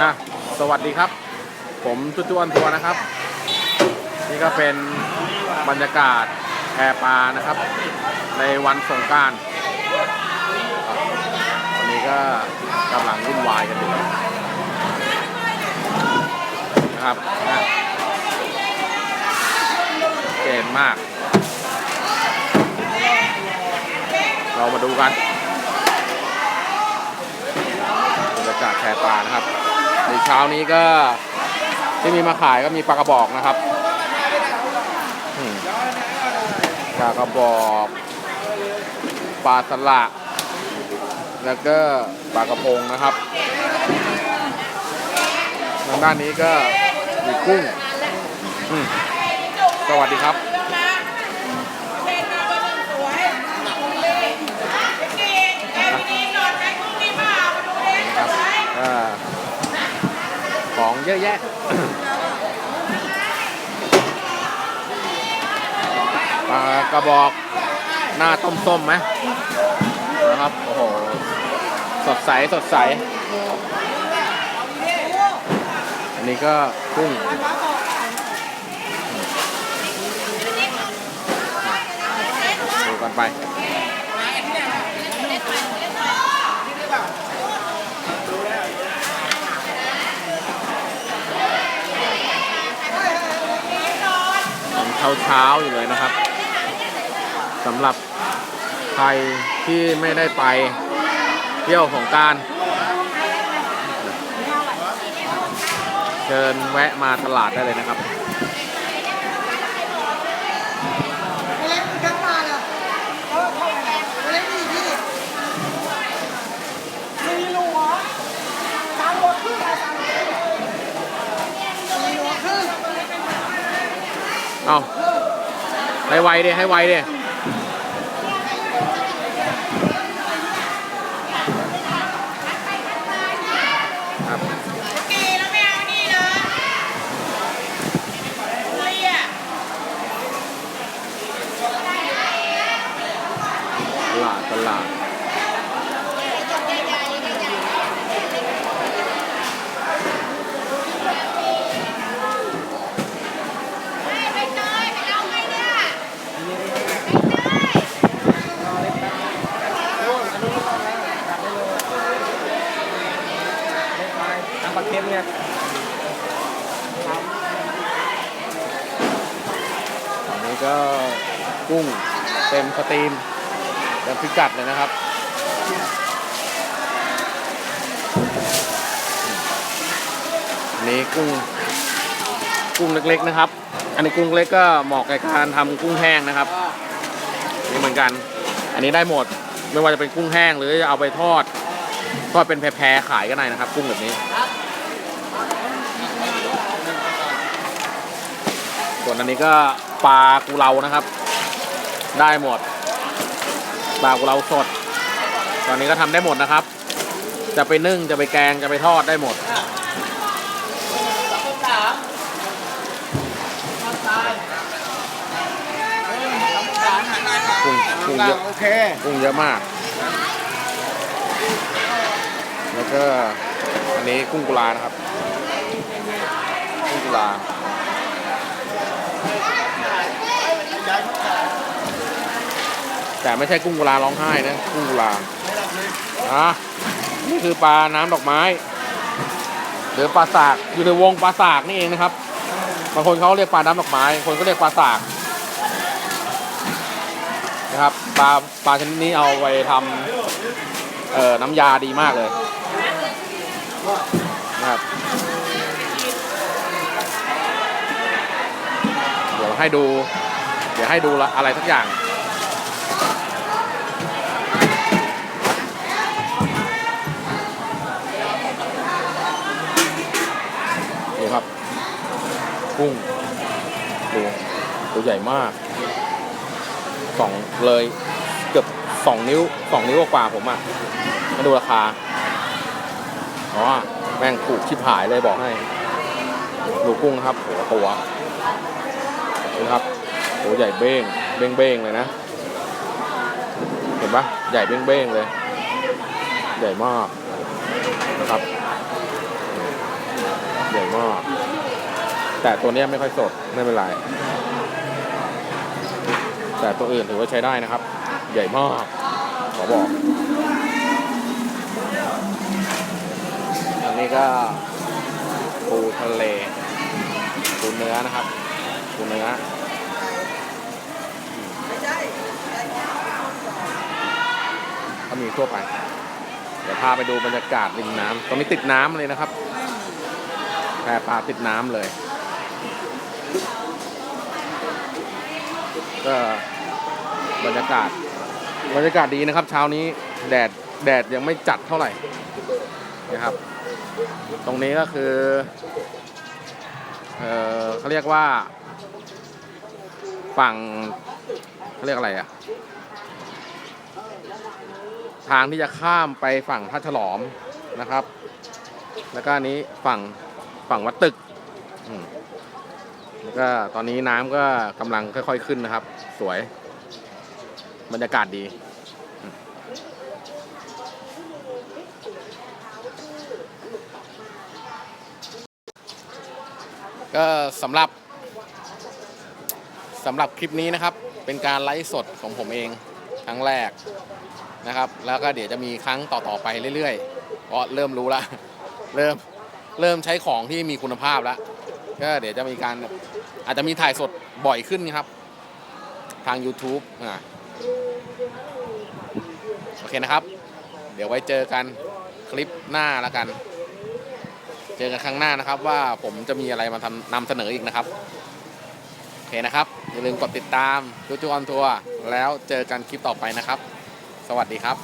อะสวัสดีครับ ผมจุจวนทัวร์นะครับ นี่ก็เป็นบรรยากาศแพปลานะครับ ในวันสงการวันนี้ก็กำลังวุ่นวายกันอยู่นะครับนะเกมมาก เรามาดูกันบรรยากาศแพปลานะครับ ในเช้านี้ก็ที่มีมาขายก็มีปลากระบอกนะครับอืมปลากระบอกปลาสละแล้วก็ปลากระพงนะครับทางด้านนี้ก็มีกุ้งอืมสวัสดีครับครับอ่าของ เยอะแยะ ปลากระบอกหน้าต้มส้มไหมนะครับ โอ้โห สดใส สดใส อันนี้ก็กุ้งดูกันไป เช้าๆอยู่เลยนะครับสำหรับใครที่ไม่ได้ไปเที่ยวของการ เชิญแวะมาตลาดได้เลยนะครับ เล็กขึ้นมาเลยเล็กนี่พี่มีรูเหรอสามโลครึ่งอะสามโลครึ่งสี่โลครึ่ง เอาให้ไวเดให้ไวดิครับกีแล้วไม่เอานี่นะคุยอะตลาด ตลาดอันนี้ก็กุ้งเต็มสตรีมเต็มพิกัดเลยนะครับอันนี้กุ้งกุ้งเล็กๆนะครับ อันนี้กุ้งเล็กก็เหมาะกับการทำกุ้งแห้งนะครับ นี่เหมือนกัน อันนี้ได้หมด ไม่ว่าจะเป็นกุ้งแห้งหรือจะเอาไปทอดทอดเป็นแพรๆขายก็ได้นะครับ กุ้งแบบนี้ ส่วนอันนี้ก็ปลากุเลานะครับ ได้หมด ปลากุเลาสด ตอนนี้ก็ทำได้หมดนะครับ จะไปนึ่งจะไปแกงจะไปทอดได้หมดกุ้งกุ้งเยอะโอเคกุ้งเยอะมาก แล้วก็อันนี้กุ้งกุลานะครับ กุ้งกุลา แต่ไม่ใช่กุ้งกุลาร้องไห้นะกุ้งกุลาอะนี่คือปลาน้ำดอกไม้ หรือปลาสากอยู่ในวงปลาสากนี่เองนะครับบางคนเขาเรียกปลาน้ำดอกไม้คนก็เรียกปลาสากนะครับปลาปลาชนิดนี้เอาไปทำเอ่อน้ำยาดีมากเลยนะครับเดี๋ยวให้ดู เดี๋ยวให้ดูละอะไรสักอย่าง ดูครับ กุ้ง ดูตัวใหญ่มากสองเลยเกือบสองนิ้วสองนิ้วกว่าผมอะมาดูราคา อ๋อ แม่งถูกชิบหายเลยบอกให้ ดูกุ้งครับโอ้ตัวนะครับ โอ้ใหญ่เบ้งเบ้งเบ้งเลยนะ เห็นปะใหญ่เบ้งเบ้งเลย ใหญ่มากนะครับ ใหญ่มาก แต่ตัวนี้ไม่ค่อยสดไม่เป็นไรแต่ตัวอื่นถือว่าใช้ได้นะครับ ใหญ่มาก ขอบอกอันนี้ก็ปูทะเลปูเนื้อนะครับปูเนื้อ ก็มีทั่วไป เดี๋ยวพาไปดูบรรยากาศริมน้ำตรงนี้ติดน้ำเลยนะครับแพปลาติดน้ำเลย ก็บรรยากาศบรรยากาศดีนะครับเช้านี้แดดแดดยังไม่จัดเท่าไหร่นะครับ ตรงนี้ก็คือเออเขาเรียกว่า ฝั่งเขาเรียกอะไรอะ ทางที่จะข้ามไปฝั่งท่าฉลอมนะครับ แล้วก็อันนี้ฝั่งฝั่งวัดตึกแล้วก็ตอนนี้น้ำก็กำลังค่อยๆขึ้นนะครับ สวย บรรยากาศดีก็สำหรับสำหรับคลิปนี้นะครับ เป็นการไลฟ์สดของผมเองครั้งแรก นะครับ แล้วก็เดี๋ยวจะมีครั้งต่อๆไปเรื่อยๆเพราะเริ่มรู้ละเริ่มเริ่มใช้ของที่มีคุณภาพแล้วก็เดี๋ยวจะมีการอาจจะมีถ่ายสดบ่อยขึ้นครับ ทาง YouTube อ่าโอเคนะครับ เดี๋ยวไว้เจอกันคลิปหน้าแล้วกัน เจอกันครั้งหน้านะครับ ว่าผมจะมีอะไรมาทำนำเสนออีกนะครับโอเคนะครับ อย่าลืมกดติดตามจูจูออนทัวร์แล้วเจอกันคลิปต่อไปนะครับ สวัสดีครับ